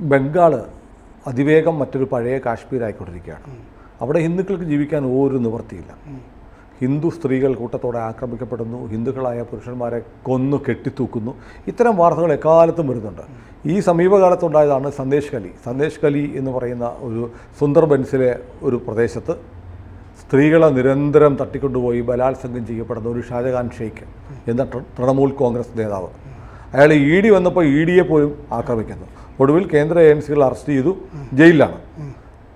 ബംഗാൾ അതിവേഗം മറ്റൊരു പഴയ കാശ്മീർ ആയിക്കൊണ്ടിരിക്കുകയാണ് അവിടെ ഹിന്ദുക്കൾക്ക് ജീവിക്കാൻ ഒരു നിവൃത്തിയില്ല. ഹിന്ദു സ്ത്രീകൾ കൂട്ടത്തോടെ ആക്രമിക്കപ്പെടുന്നു ഹിന്ദുക്കളായ പുരുഷന്മാരെ കൊന്നു കെട്ടിത്തൂക്കുന്നു. ഇത്തരം വാർത്തകൾ എക്കാലത്തും വരുന്നുണ്ട്. ഈ സമീപകാലത്തുണ്ടായതാണ് സന്ദേശ് കലി സന്ദേശ് കലി എന്ന് പറയുന്ന ഒരു സുന്ദർബൻസിലെ ഒരു പ്രദേശത്ത് സ്ത്രീകളെ നിരന്തരം തട്ടിക്കൊണ്ടുപോയി ബലാത്സംഗം ചെയ്യപ്പെടുന്ന ഒരു ഷാജഹാൻ ഷെയ്ഖ് എന്ന തൃണമൂൽ കോൺഗ്രസ് നേതാവ്. അയാൾ ഇ ഡി വന്നപ്പോൾ ഇ ഡിയെ പോലും ആക്രമിക്കുന്നു. ഒടുവിൽ കേന്ദ്ര ഏജൻസികൾ അറസ്റ്റ് ചെയ്തു ജയിലിലാണ്.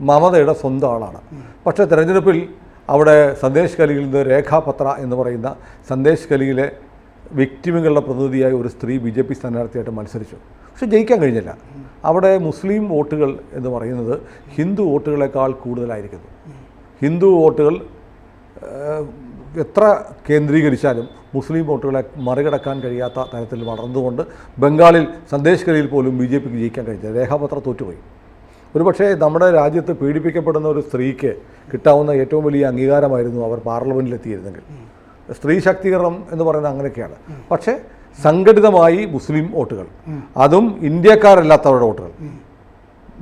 മമതയുടെ സ്വന്തം ആളാണ്. പക്ഷേ തെരഞ്ഞെടുപ്പിൽ അവിടെ സന്ദേശ് കലിയിൽ നിന്ന് രേഖാപത്ര എന്ന് പറയുന്ന സന്ദേശ് കലിയിലെ വിക്ടിമുകളുടെ പ്രതിനിധിയായ ഒരു സ്ത്രീ ബി ജെ പി സ്ഥാനാർത്ഥിയായിട്ട് മത്സരിച്ചു. പക്ഷെ ജയിക്കാൻ കഴിഞ്ഞില്ല. അവിടെ മുസ്ലിം വോട്ടുകൾ എന്ന് പറയുന്നത് ഹിന്ദു വോട്ടുകളെക്കാൾ കൂടുതലായിരിക്കുന്നു. ഹിന്ദു വോട്ടുകൾ എത്ര കേന്ദ്രീകരിച്ചാലും മുസ്ലിം വോട്ടുകളെ മറികടക്കാൻ കഴിയാത്ത തരത്തിൽ വളർന്നുകൊണ്ട് ബംഗാളിൽ സന്ദേശ് കലിയിൽ പോലും ബി ജെ പിക്ക് ജയിക്കാൻ കഴിഞ്ഞില്ല. രേഖാപത്രം തോറ്റുപോയി. ഒരുപക്ഷേ നമ്മുടെ രാജ്യത്ത് പീഡിപ്പിക്കപ്പെടുന്ന ഒരു സ്ത്രീക്ക് കിട്ടാവുന്ന ഏറ്റവും വലിയ അംഗീകാരമായിരുന്നു അവർ പാർലമെന്റിലെത്തിയിരുന്നെങ്കിൽ സ്ത്രീ ശാക്തീകരണം എന്ന് പറയുന്നത് അങ്ങനെയൊക്കെയാണ്. പക്ഷേ സംഘടിതമായി മുസ്ലിം വോട്ടുകൾ അതും ഇന്ത്യക്കാരല്ലാത്തവരുടെ വോട്ടുകൾ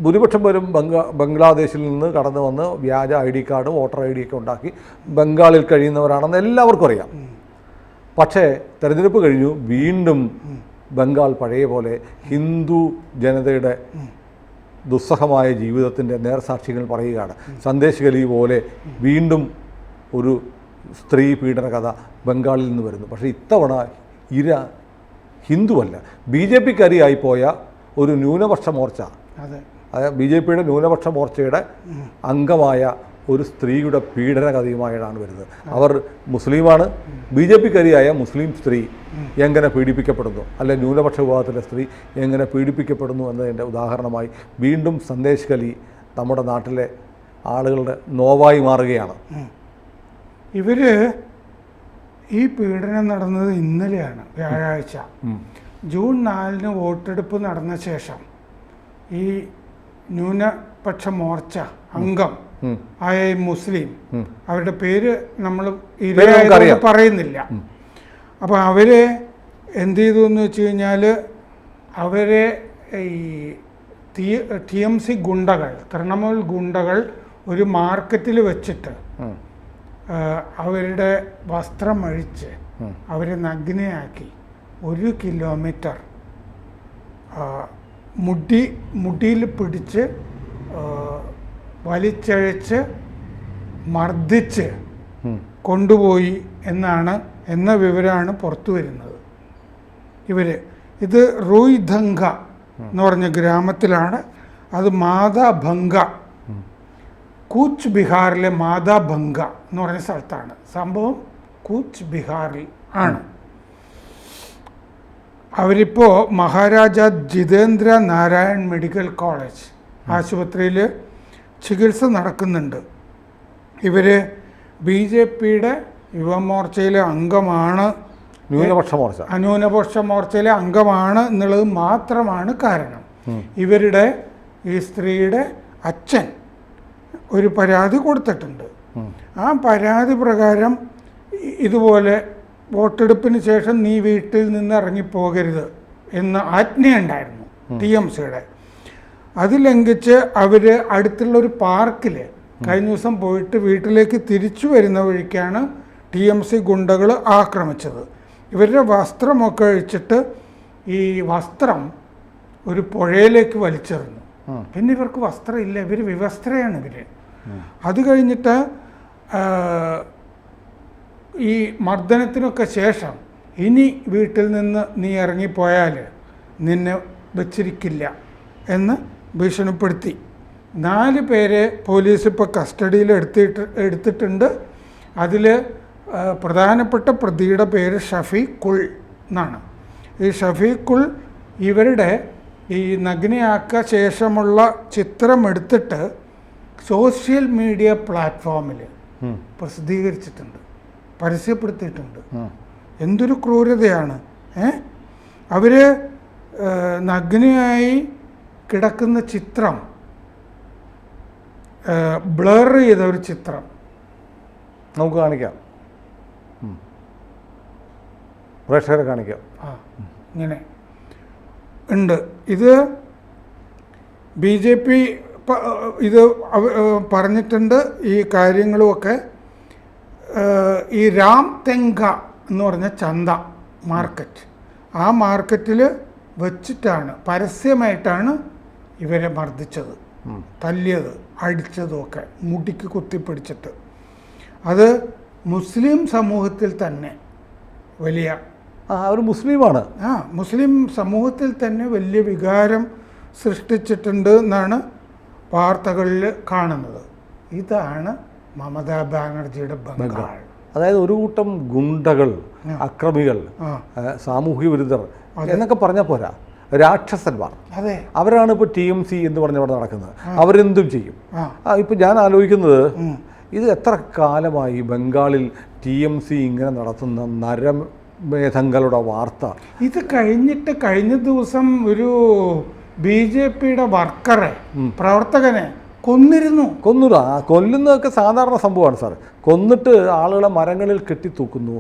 ഭൂരിപക്ഷം പേരും ബംഗാ ബംഗ്ലാദേശിൽ നിന്ന് കടന്നു വന്ന് വ്യാജ ഐ ഡി കാർഡും വോട്ടർ ഐ ഡിയൊക്കെ ഉണ്ടാക്കി ബംഗാളിൽ കഴിയുന്നവരാണെന്ന് എല്ലാവർക്കും അറിയാം. പക്ഷേ തെരഞ്ഞെടുപ്പ് കഴിഞ്ഞു വീണ്ടും ബംഗാൾ പഴയ പോലെ ഹിന്ദു ജനതയുടെ ദുസ്സഹമായ ജീവിതത്തിന്റെ നേർസാക്ഷികൾ പറയുകയാണ്. സന്ദേശകലി പോലെ വീണ്ടും ഒരു സ്ത്രീ പീഡന കഥ ബംഗാളിൽ നിന്ന് വരുന്നു. പക്ഷേ ഇത്തവണ ഇര ഹിന്ദുവല്ല. ബി ജെ പിക്കാരിയായി പോയ ഒരു ന്യൂനപക്ഷ മോർച്ച. ബി ജെ പിയുടെ ന്യൂനപക്ഷ മോർച്ചയുടെ അംഗമായ ഒരു സ്ത്രീയുടെ പീഡന കഥയുമായിട്ടാണ് വരുന്നത്. അവർ മുസ്ലിമാണ്. ബി ജെ പിക്കരിയായ മുസ്ലിം സ്ത്രീ എങ്ങനെ പീഡിപ്പിക്കപ്പെടുന്നു? അല്ലെ ന്യൂനപക്ഷ വിഭാഗത്തിലെ സ്ത്രീ എങ്ങനെ പീഡിപ്പിക്കപ്പെടുന്നു എന്നതിന്റെ ഉദാഹരണമായി വീണ്ടും സന്ദേശ് കലി നമ്മുടെ നാട്ടിലെ ആളുകളുടെ നോവായി മാറുകയാണ്. ഇവർ ഈ പീഡനം നടന്നത് ഇന്നലെയാണ് വ്യാഴാഴ്ച. ജൂൺ നാലിന് വോട്ടെടുപ്പ് നടന്ന ശേഷം ഈ ന്യൂനപക്ഷ മോർച്ച അംഗം. ആയ മുസ്ലിം അവരുടെ പേര് നമ്മൾ. പറയുന്നില്ല അപ്പോൾ അവരെ എന്ത് ചെയ്തു എന്ന് വെച്ച് കഴിഞ്ഞാൽ അവരെ ഈ ടി എം സി ഗുണ്ടകൾ തൃണമൂൽ ഗുണ്ടകൾ ഒരു മാർക്കറ്റിൽ വെച്ചിട്ട്. അവരുടെ വസ്ത്രം അഴിച്ച് അവരെ നഗ്നയാക്കി ഒരു കിലോമീറ്റർ മുടി മുടിയിൽ പിടിച്ച് വലിച്ചഴച്ച് മർദ്ദിച്ച് കൊണ്ടുപോയി എന്നാണ് എന്ന വിവരമാണ് പുറത്തു വരുന്നത്. ഇവർ ഇത് റൂയ്ധങ്ക എന്ന് പറഞ്ഞ ഗ്രാമത്തിലാണ്. അത് മാതാഭംഗ. കൂച്ച് ബിഹാറിലെ മാതാഭംഗ എന്ന് പറഞ്ഞ സ്ഥലത്താണ്. സംഭവം കൂച്ച് ബിഹാറിൽ ആണ്. അവരിപ്പോൾ മഹാരാജ ജിതേന്ദ്ര നാരായൺ മെഡിക്കൽ കോളേജ് ആശുപത്രിയിൽ ചികിത്സ നടക്കുന്നുണ്ട്. ഇവർ ബി ജെ പിയുടെ യുവമോർച്ചയിലെ അംഗമാണ്. ന്യൂനപക്ഷ മോർച്ച. ന്യൂനപക്ഷ മോർച്ചയിലെ അംഗമാണ് എന്നുള്ളത് മാത്രമാണ് കാരണം. ഇവരുടെ ഈ സ്ത്രീയുടെ അച്ഛൻ ഒരു പരാതി കൊടുത്തിട്ടുണ്ട്. ആ പരാതി പ്രകാരം ഇതുപോലെ വോട്ടെടുപ്പിന് ശേഷം നീ വീട്ടിൽ നിന്ന് ഇറങ്ങിപ്പോകരുത് എന്ന് ആജ്ഞയുണ്ടായിരുന്നു ടി എം സിയുടെ. അത് ലംഘിച്ച് അവർ അടുത്തുള്ള ഒരു പാർക്കിൽ കഴിഞ്ഞ ദിവസം പോയിട്ട് വീട്ടിലേക്ക് തിരിച്ചു വരുന്ന വഴിക്കാണ് ടി എം സി ഗുണ്ടകൾ ആക്രമിച്ചത്. ഇവരുടെ വസ്ത്രമൊക്കെ അഴിച്ചിട്ട് ഈ വസ്ത്രം ഒരു പുഴയിലേക്ക് വലിച്ചെറിഞ്ഞു. പിന്നെ ഇവർക്ക് വസ്ത്രമില്ല ഇവർ വിവസ്ത്രയാണ് ഇവർ അത് കഴിഞ്ഞിട്ട് ഈ മർദ്ദനത്തിനൊക്കെ ശേഷം ഇനി വീട്ടിൽ നിന്ന് നീ ഇറങ്ങിപ്പോയാൽ നിന്നെ വച്ചിരിക്കില്ല എന്ന് ഭീഷണിപ്പെടുത്തി. നാല് പേരെ പോലീസ് ഇപ്പോൾ കസ്റ്റഡിയിൽ എടുത്തിട്ട് എടുത്തിട്ടുണ്ട്. അതിൽ പ്രധാനപ്പെട്ട പ്രതിയുടെ പേര് ഷഫീഖുൾ എന്നാണ്. ഈ ഷഫീഖുൾ ഇവരുടെ ഈ നഗ്നയാക്ക ശേഷമുള്ള ചിത്രം എടുത്തിട്ട് സോഷ്യൽ മീഡിയ പ്ലാറ്റ്ഫോമിൽ പ്രസിദ്ധീകരിച്ചിട്ടുണ്ട്. പരസ്യപ്പെടുത്തിയിട്ടുണ്ട്. എന്തൊരു ക്രൂരതയാണ്. ഏ? അവർ നഗ്നയായി കിടക്കുന്ന ചിത്രം ബ്ലർ ചെയ്ത ഒരു ചിത്രം. നമുക്ക് കാണിക്കാം. പ്രേക്ഷകരെ കാണിക്കാം. ആ ഇങ്ങനെ. ഉണ്ട്. ഇത് ബി ജെ പി ഇത് പറഞ്ഞിട്ടുണ്ട് ഈ കാര്യങ്ങളുമൊക്കെ. ഈ രാം തെങ്ക എന്ന് പറഞ്ഞ ചന്ത മാർക്കറ്റ് ആ മാർക്കറ്റിൽ വെച്ചിട്ടാണ് പരസ്യമായിട്ടാണ് ഇവരെ മർദ്ദിച്ചത് തല്ലിയത് അടിച്ചതുമൊക്കെ മുടിക്ക് കുത്തിപ്പിടിച്ചിട്ട്. അത് മുസ്ലിം സമൂഹത്തിൽ തന്നെ വലിയ ഒരു മുസ്ലിമാണ്. ആ മുസ്ലിം സമൂഹത്തിൽ തന്നെ വലിയ വികാരം സൃഷ്ടിച്ചിട്ടുണ്ട് എന്നാണ് വാർത്തകളിൽ കാണുന്നത്. ഇതാണ് മമതാ ബാനർജിയുടെ ബംഗാൾ. അതായത് ഒരു കൂട്ടം ഗുണ്ടകൾ അക്രമികൾ സാമൂഹ്യ വിരുദ്ധർ എന്നൊക്കെ പറഞ്ഞാൽ പോരാ. രാക്ഷസന്മാർ. അതെ. അവരാണ് ഇപ്പോൾ ടി എം സി എന്ന് പറഞ്ഞ അവിടെ നടക്കുന്നത്. അവരെന്തും ചെയ്യും. ഇപ്പം ഞാൻ ആലോചിക്കുന്നത് ഇത് എത്ര കാലമായി ബംഗാളിൽ ടി എം സി ഇങ്ങനെ നടത്തുന്ന നരമേധങ്ങളുടെ വാർത്ത? ഇത് കഴിഞ്ഞിട്ട് കഴിഞ്ഞ ദിവസം ഒരു ബി ജെ പിയുടെ വർക്കറെ പ്രവർത്തകനെ കൊന്നിരുന്നു. കൊന്നുക ആ കൊല്ലുന്നതൊക്കെ സാധാരണ സംഭവമാണ് സാർ കൊന്നിട്ട് ആളുകളെ മരങ്ങളിൽ കെട്ടിത്തൂക്കുന്നു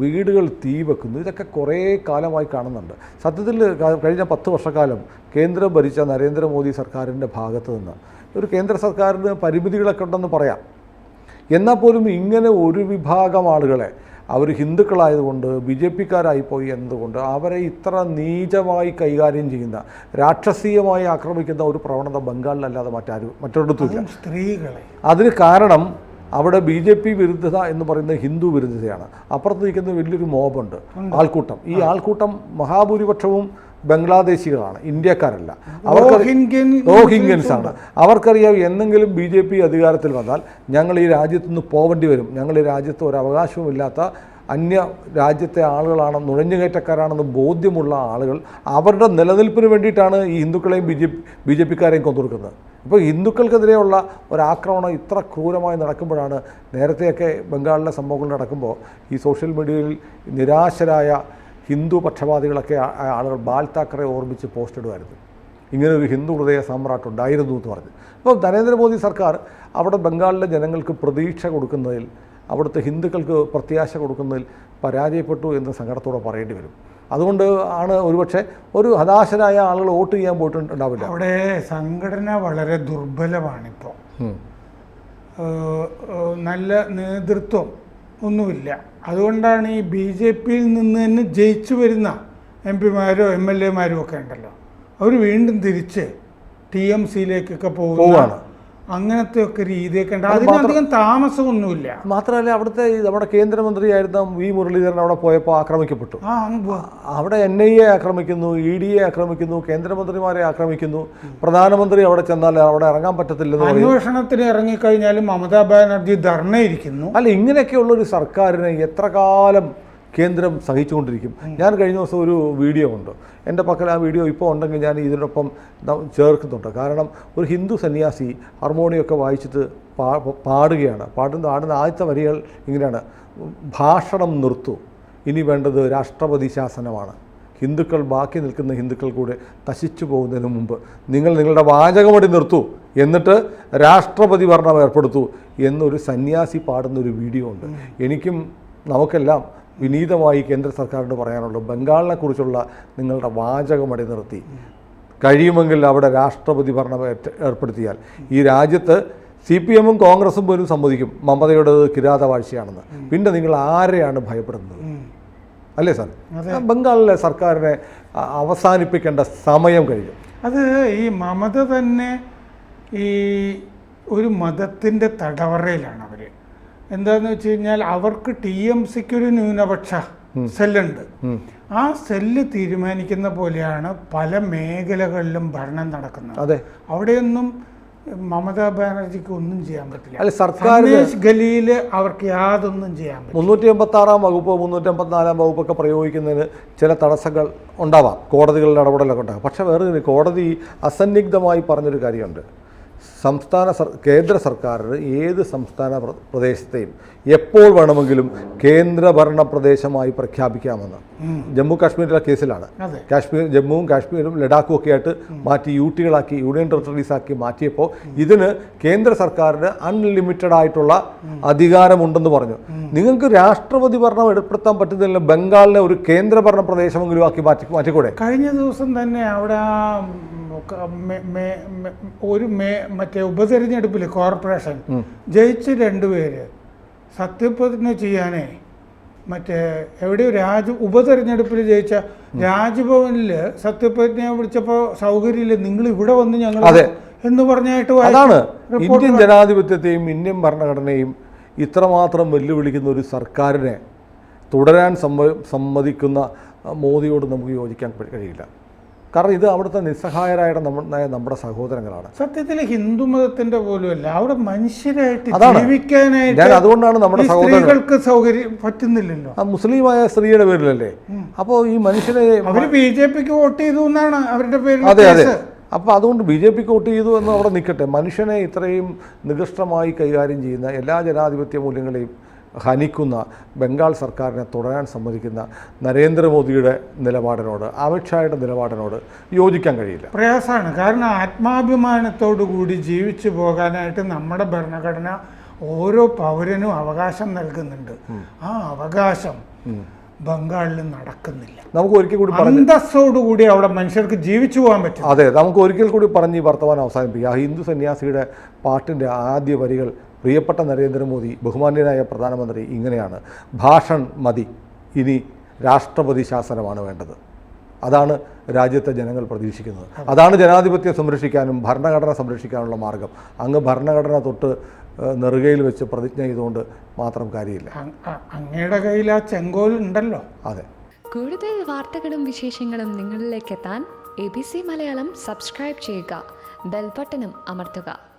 വീടുകൾ തീ വെക്കുന്നു ഇതൊക്കെ കുറേ കാലമായി കാണുന്നുണ്ട്. സത്യത്തിൽ കഴിഞ്ഞ പത്ത് വർഷക്കാലം കേന്ദ്രം ഭരിച്ച നരേന്ദ്രമോദി സർക്കാരിന്റെ ഭാഗത്ത് നിന്ന് ഒരു കേന്ദ്ര സർക്കാരിന് പരിമിതികളൊക്കെ ഉണ്ടെന്ന് പറയാം. എന്നാൽ പോലും ഇങ്ങനെ ഒരു വിഭാഗം ആളുകളെ അവർ ഹിന്ദുക്കളായതുകൊണ്ട് ബി ജെ പിക്കാരായിപ്പോയി എന്നതുകൊണ്ട് അവരെ ഇത്ര നീചമായി കൈകാര്യം ചെയ്യുന്ന രാക്ഷസീയമായി ആക്രമിക്കുന്ന ഒരു പ്രവണത ബംഗാളിലല്ലാതെ മറ്റാരും മറ്റൊരിടത്തുമില്ല. അതും സ്ത്രീകളെ. അതിന് കാരണം അവിടെ ബി ജെ പി വിരുദ്ധത എന്ന് പറയുന്നത് ഹിന്ദു വിരുദ്ധതയാണ്. അപ്പുറത്ത് നിൽക്കുന്ന വലിയൊരു മോബുണ്ട് ആൾക്കൂട്ടം. ഈ ആൾക്കൂട്ടം മഹാഭൂരിപക്ഷവും ബംഗ്ലാദേശികളാണ് ഇന്ത്യക്കാരല്ല. റോഹിംഗ്യൻസ് ആണ്. അവർക്കറിയാം എന്തെങ്കിലും ബി ജെ പി അധികാരത്തിൽ വന്നാൽ ഞങ്ങൾ ഈ രാജ്യത്തു നിന്ന് പോവേണ്ടി വരും. ഞങ്ങൾ ഈ രാജ്യത്ത് ഒരു അവകാശവുമില്ലാത്ത അന്യ രാജ്യത്തെ ആളുകളാണ് നുഴഞ്ഞുകയറ്റക്കാരാണെന്ന് ബോധ്യമുള്ള ആളുകൾ അവരുടെ നിലനിൽപ്പിന് വേണ്ടിയിട്ടാണ് ഈ ഹിന്ദുക്കളെയും ബി ജെ ബി ജെ പിക്കാരെയും കൊന്നൊടുക്കുന്നത്. ഇപ്പോൾ ഹിന്ദുക്കൾക്കെതിരെയുള്ള ഒരാക്രമണം ഇത്ര ക്രൂരമായി നടക്കുമ്പോഴാണ് നേരത്തെയൊക്കെ ബംഗാളിലെ സംഭവങ്ങൾ നടക്കുമ്പോൾ ഈ സോഷ്യൽ മീഡിയയിൽ നിരാശരായ ഹിന്ദു പക്ഷപാതികളൊക്കെ ആളുകൾ ബാൽ താക്കറെ ഓർമ്മിച്ച് പോസ്റ്റ് ഇടുമായിരുന്നു. ഇങ്ങനെ ഒരു ഹിന്ദു ഹൃദയ സാമ്രാട്ട് ഉണ്ടായിരുന്നു എന്ന് പറഞ്ഞു. അപ്പോൾ നരേന്ദ്രമോദി സർക്കാർ അവിടെ ബംഗാളിലെ ജനങ്ങൾക്ക് പ്രതീക്ഷ കൊടുക്കുന്നതിൽ അവിടുത്തെ ഹിന്ദുക്കൾക്ക് പ്രത്യാശ കൊടുക്കുന്നതിൽ പരാജയപ്പെട്ടു എന്ന് സങ്കടത്തോടെ പറയേണ്ടി വരും. അതുകൊണ്ട് ആണ് ഒരുപക്ഷെ ഒരു ഹതാശരായ ആളുകൾ വോട്ട് ചെയ്യാൻ പോയിട്ടുണ്ടാവില്ല അവിടെ സംഘടന വളരെ ദുർബലമാണിപ്പോൾ. നല്ല നേതൃത്വം ഒന്നുമില്ല. അതുകൊണ്ടാണ് ഈ ബി ജെ പിയിൽ നിന്ന് തന്നെ ജയിച്ചു വരുന്ന എം പിമാരോ എം എൽ എമാരോ ഒക്കെ ഉണ്ടല്ലോ അവർ വീണ്ടും തിരിച്ച് ടി എം സിയിലേക്കൊക്കെ പോകുന്ന പോവാണ്. അങ്ങനത്തെ ഒക്കെ രീതിയൊക്കെ ഉണ്ട്. അതിനധികം താമസമൊന്നുമില്ല. മാത്രമല്ല അവിടുത്തെ നമ്മുടെ കേന്ദ്രമന്ത്രിയായിരുന്ന വി മുരളീധരൻ അവിടെ പോയപ്പോൾ ആക്രമിക്കപ്പെട്ടു. അവിടെ എൻ ഐ എ ആക്രമിക്കുന്നു ഇ ഡി എ ആക്രമിക്കുന്നു കേന്ദ്രമന്ത്രിമാരെ ആക്രമിക്കുന്നു. പ്രധാനമന്ത്രി അവിടെ ചെന്നാൽ അവിടെ ഇറങ്ങാൻ പറ്റത്തില്ലെന്ന് അന്വേഷണത്തിന് ഇറങ്ങിക്കഴിഞ്ഞാലും മമതാ ബാനർജി ധർണയിരിക്കുന്നു അല്ല ഇങ്ങനെയൊക്കെയുള്ള ഒരു സർക്കാരിനെ എത്ര കാലം കേന്ദ്രം സഹിച്ചുകൊണ്ടിരിക്കും. ഞാൻ കഴിഞ്ഞ ദിവസം ഒരു വീഡിയോ ഉണ്ട് എന്റെ പക്കൽ ആ വീഡിയോ ഇപ്പോൾ ഉണ്ടെങ്കിൽ ഞാൻ ഇതിനൊപ്പം ചേർക്കുന്നുണ്ട്. കാരണം ഒരു ഹിന്ദു സന്യാസി ഹാർമോണിയൊക്കെ വായിച്ചിട്ട് പാ പാടുകയാണ്. പാടുന്ന ആടുന്ന ആദ്യത്തെ വരികൾ ഇങ്ങനെയാണ്. ഭാഷണം നിർത്തു. ഇനി വേണ്ടത് രാഷ്ട്രപതി ശാസനമാണ്. ഹിന്ദുക്കൾ ബാക്കി നിൽക്കുന്ന ഹിന്ദുക്കൾ കൂടെ നശിച്ചു പോകുന്നതിന് മുമ്പ് നിങ്ങൾ നിങ്ങളുടെ വാചകമടി നിർത്തൂ. എന്നിട്ട് രാഷ്ട്രപതി ഭരണം ഏർപ്പെടുത്തൂ എന്നൊരു സന്യാസി പാടുന്ന ഒരു വീഡിയോ ഉണ്ട്. എനിക്കും നമുക്കെല്ലാം വിനീതമായി കേന്ദ്ര സർക്കാരിനോട് പറയാനുള്ളൂ ബംഗാളിനെ കുറിച്ചുള്ള നിങ്ങളുടെ വാചകമടി നിർത്തി. കഴിയുമെങ്കിൽ അവിടെ രാഷ്ട്രപതി ഭരണം ഏർപ്പെടുത്തിയാൽ. ഈ രാജ്യത്ത് സി പി എമ്മും കോൺഗ്രസും പോലും സമ്മതിക്കും. മമതയുടെ കിരാതവാഴ്ചയാണെന്ന് പിന്നെ നിങ്ങൾ ആരെയാണ് ഭയപ്പെടുന്നത്? അല്ലേ സാർ? ബംഗാളിലെ സർക്കാരിനെ അവസാനിപ്പിക്കേണ്ട സമയം കഴിഞ്ഞു. അത് ഈ മമത തന്നെ ഈ ഒരു മതത്തിന്റെ തടവറയിലാണ് അവർ എന്താന്ന് വെച്ച് കഴിഞ്ഞാൽ അവർക്ക് ടി എം സിക്ക് ഒരു ന്യൂനപക്ഷ സെല്ലുണ്ട്. ആ സെല്ല് തീരുമാനിക്കുന്ന പോലെയാണ് പല മേഖലകളിലും ഭരണം നടക്കുന്നത്. അതെ. അവിടെയൊന്നും മമതാ ബാനർജിക്ക് ഒന്നും ചെയ്യാൻ പറ്റില്ല. അല്ല സർക്കാർ ഗലിയിൽ അവർക്ക് യാതൊന്നും ചെയ്യാൻ പറ്റില്ല. മുന്നൂറ്റി എൺപത്തി ആറാം വകുപ്പ് മുന്നൂറ്റി എൺപത്തിനാലാം വകുപ്പൊക്കെ പ്രയോഗിക്കുന്നതിന് ചില തടസ്സങ്ങൾ ഉണ്ടാവാം. കോടതികളുടെ ഇടപെടലൊക്കെ ഉണ്ടാകും പക്ഷേ വേറെ കോടതി അസന്നിഗ്ധമായി പറഞ്ഞൊരു കാര്യമുണ്ട്. സംസ്ഥാന സർ കേന്ദ്ര സർക്കാരിന് ഏത് സംസ്ഥാന പ്രദേശത്തെയും എപ്പോൾ വേണമെങ്കിലും കേന്ദ്രഭരണ പ്രദേശമായി പ്രഖ്യാപിക്കാമെന്ന്. ജമ്മു കാശ്മീരിലെ കേസിലാണ്. കാശ്മീർ ജമ്മുവും കാശ്മീരും ലഡാക്കും ഒക്കെ ആയിട്ട് മാറ്റി യു ടികളാക്കി യൂണിയൻ ടെറിട്ടറീസ് ആക്കി മാറ്റിയപ്പോൾ ഇതിന് കേന്ദ്ര സർക്കാരിന് അൺലിമിറ്റഡ് ആയിട്ടുള്ള അധികാരമുണ്ടെന്ന് പറഞ്ഞു. നിങ്ങൾക്ക് രാഷ്ട്രപതി ഭരണം ഏർപ്പെടുത്താൻ പറ്റുന്നില്ല ബംഗാളിനെ ഒരു കേന്ദ്രഭരണ പ്രദേശമെങ്കിലും ആക്കി മാറ്റി മാറ്റിക്കൂടെ? കഴിഞ്ഞ ദിവസം തന്നെ അവിടെ ഒരു മേ മറ്റേ ഉപതെരഞ്ഞെടുപ്പിൽ കോർപ്പറേഷൻ ജയിച്ച രണ്ടുപേര് സത്യപ്രതിജ്ഞ ചെയ്യാനേ മറ്റേ എവിടെയോ രാജ ഉപതെരഞ്ഞെടുപ്പിൽ ജയിച്ച രാജ്ഭവനിൽ സത്യപ്രതിജ്ഞ വിളിച്ചപ്പോൾ സൗകര്യമില്ല നിങ്ങൾ ഇവിടെ വന്ന് ഞങ്ങൾ എന്ന് പറഞ്ഞായിട്ട്. അതാണ്. ഇന്ത്യൻ ജനാധിപത്യത്തെയും ഇന്ത്യൻ ഭരണഘടനയും ഇത്രമാത്രം വെല്ലുവിളിക്കുന്ന ഒരു സർക്കാരിനെ തുടരാൻ സമ്മ സമ്മതിക്കുന്ന മോദിയോട് നമുക്ക് യോജിക്കാൻ കഴി- കഴിയില്ല. കാരണം ഇത് അവിടുത്തെ നിസ്സഹായരായ നമ്മുടെ നമ്മുടെ സഹോദരങ്ങളാണ്. സത്യത്തിൽ ഹിന്ദു മതത്തിന്റെ പോലുമല്ല. അവിടെ മനുഷ്യരായിട്ട് ജീവിക്കാനായിട്ട് ഞാൻ അതുകൊണ്ടാണ് നമ്മുടെ സഹോദരങ്ങൾക്ക് സൗകര്യം പറ്റുന്നില്ലല്ലോ. ആ മുസ്ലിമായ സ്ത്രീയുടെ പേരിലല്ലേ? അപ്പോൾ ഈ മനുഷ്യരെ ബി ജെ പിക്ക് വോട്ട് ചെയ്തു എന്നാണ് അവരുടെ പേരിൽ അതെ അതെ. അപ്പോൾ അതുകൊണ്ട് ബി ജെ പിക്ക് വോട്ട് ചെയ്തു എന്ന് അവിടെ നിൽക്കട്ടെ. മനുഷ്യനെ ഇത്രയും നികൃഷ്ടമായി കൈകാര്യം ചെയ്യുന്ന എല്ലാ ജനാധിപത്യ മൂല്യങ്ങളെയും ഹനിക്കുന്ന ബംഗാൾ സർക്കാരിനെ തുടരാൻ സമ്മതിക്കുന്ന നരേന്ദ്രമോദിയുടെ നിലപാടിനോട് അമിത്ഷായുടെ നിലപാടിനോട് യോജിക്കാൻ കഴിയില്ല. പ്രയാസമാണ്. കാരണം ആത്മാഭിമാനത്തോടു കൂടി ജീവിച്ചു പോകാനായിട്ട് നമ്മുടെ ഭരണഘടന ഓരോ പൗരനും അവകാശം നൽകുന്നുണ്ട്. ആ അവകാശം ബംഗാളിൽ നടക്കുന്നില്ല. നമുക്ക് ഒരിക്കൽ കൂടി അന്തസ്സോടുകൂടി അവിടെ മനുഷ്യർക്ക് ജീവിച്ചു പോകാൻ പറ്റും. അതെ നമുക്ക് ഒരിക്കൽ കൂടി പറഞ്ഞ് ഈ വർത്തമാനം അവസാനിപ്പിക്കുക ആ ഹിന്ദു സന്യാസിയുടെ പാട്ടിന്റെ ആദ്യ വരികൾ പ്രിയപ്പെട്ട നരേന്ദ്രമോദി ബഹുമാന്യനായ പ്രധാനമന്ത്രി ഇങ്ങനെയാണ്. ഭാഷൺ മതി ഇനി രാഷ്ട്രപതി ശാസനമാണ് വേണ്ടത്. അതാണ് രാജ്യത്തെ ജനങ്ങൾ പ്രതീക്ഷിക്കുന്നത്. അതാണ് ജനാധിപത്യം സംരക്ഷിക്കാനും ഭരണഘടന സംരക്ഷിക്കാനുള്ള മാർഗം. അങ്ങ് ഭരണഘടന തൊട്ട് നെറുകയിൽ വെച്ച് പ്രതിജ്ഞ ചെയ്തുകൊണ്ട് മാത്രം കാര്യമില്ല. അങ്ങയുടെ കയ്യിൽ ആ ചെങ്കോൽ ഉണ്ടല്ലോ. അതെ. കൂടുതൽ വാർത്തകളും വിശേഷങ്ങളും നിങ്ങളിലേക്ക് എത്താൻ A B C Malayalam subscribe ചെയ്യുക ബെൽബട്ടനും അമർത്തുക.